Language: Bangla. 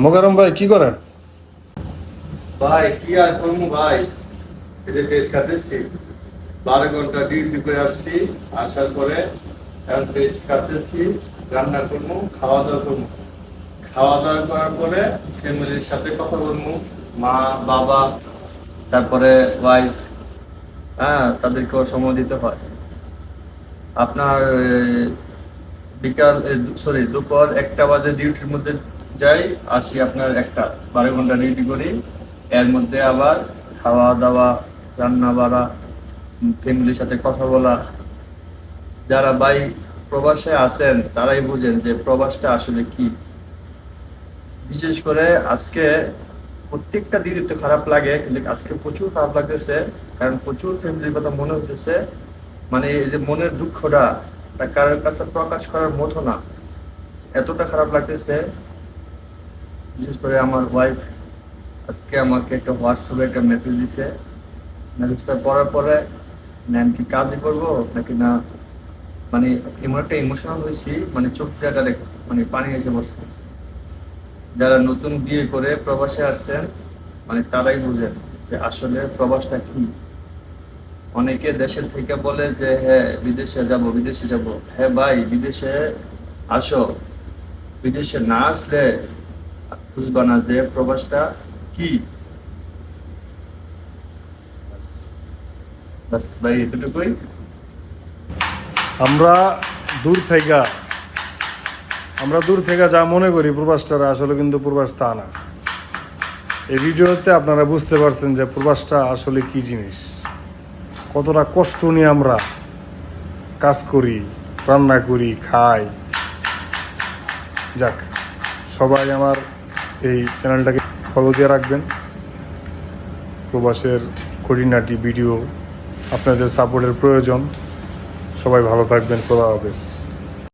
মোকারম ভাই, কি করেন? ভাই, কি আর করব ভাই? যে পেজ কাটতেছি। বারো ঘণ্টা ডিউটি করে আসছি, আসার পরে এখন পেজ কাটতেছি, রান্না করব খাওয়া দাওয়া করব। খাওয়া দাওয়া করার পরে ফ্যামিলির সাথে কথা বলব, মা, বাবা, তারপরে ওয়াইফ হ্যাঁ তাদেরকেও সময় দিতে হয়। আপনার বিকাল সরি, দুপুর একটা বাজে ডিউটির মধ্যে যাই, আসি আপনার একটা বারো ঘণ্টা ডিউটি করি। এর মধ্যে আবার খাওয়া দাওয়া রান্না বাড়া ফ্যামিলির সাথে কথা বলা। যারা ভাই প্রবাসে আছেন, তারাই বুঝেন যে প্রবাসটা আসলে কি। বিশেষ করে আজকে প্রত্যেকটা দিনই তো খারাপ লাগে, কিন্তু আজকে প্রচুর খারাপ লাগতেছে, কারণ প্রচুর ফ্যামিলির কথা মনে হতেছে মানে এই যে মনের দুঃখটা, তা কারোর কাছে প্রকাশ করার মতো না। এতটা খারাপ লাগতেছে বিশেষ করে আমার ওয়াইফ আজকে আমাকে একটা হোয়াটসঅ্যাপে একটা মেসেজ দিছে। মেসেজটা পড়ার পরে আমি কি কাজই করব? নাকি না? মানে এমন একটা ইমোশনাল হয়েছি মানে চোখ দিয়ে মানে পানি এসে পড়ছে। যারা নতুন বিয়ে করে প্রবাসে আসছেন মানে তারাই বুঝেন যে আসলে প্রবাসটা কি। অনেকে দেশের থেকে বলে যে হ্যাঁ বিদেশে যাব বিদেশে যাব। হ্যাঁ ভাই, বিদেশে আসো। বিদেশে না আসলে বুঝবা না যে প্রবাসটা কি? ভাই, এতটুকুই। আমরা দূর থেকে আমরা দূর থেকে যা মনে করি আসলে কিন্তু প্রবাস তা না। এই ভিডিওতে আপনারা বুঝতে পারছেন যে প্রবাসটা আসলে কি জিনিস। কতটা কষ্ট নিয়ে আমরা কাজ করি, রান্না করি, খাই। যাক, সবাই আমার এই চ্যানেলটাকে ফলো দিয়ে রাখবেন। প্রবাসের খুঁটিনাটি ভিডিও আপনাদের সাপোর্টের প্রয়োজন। সবাই ভালো থাকবেন। খোদা হাফেজ।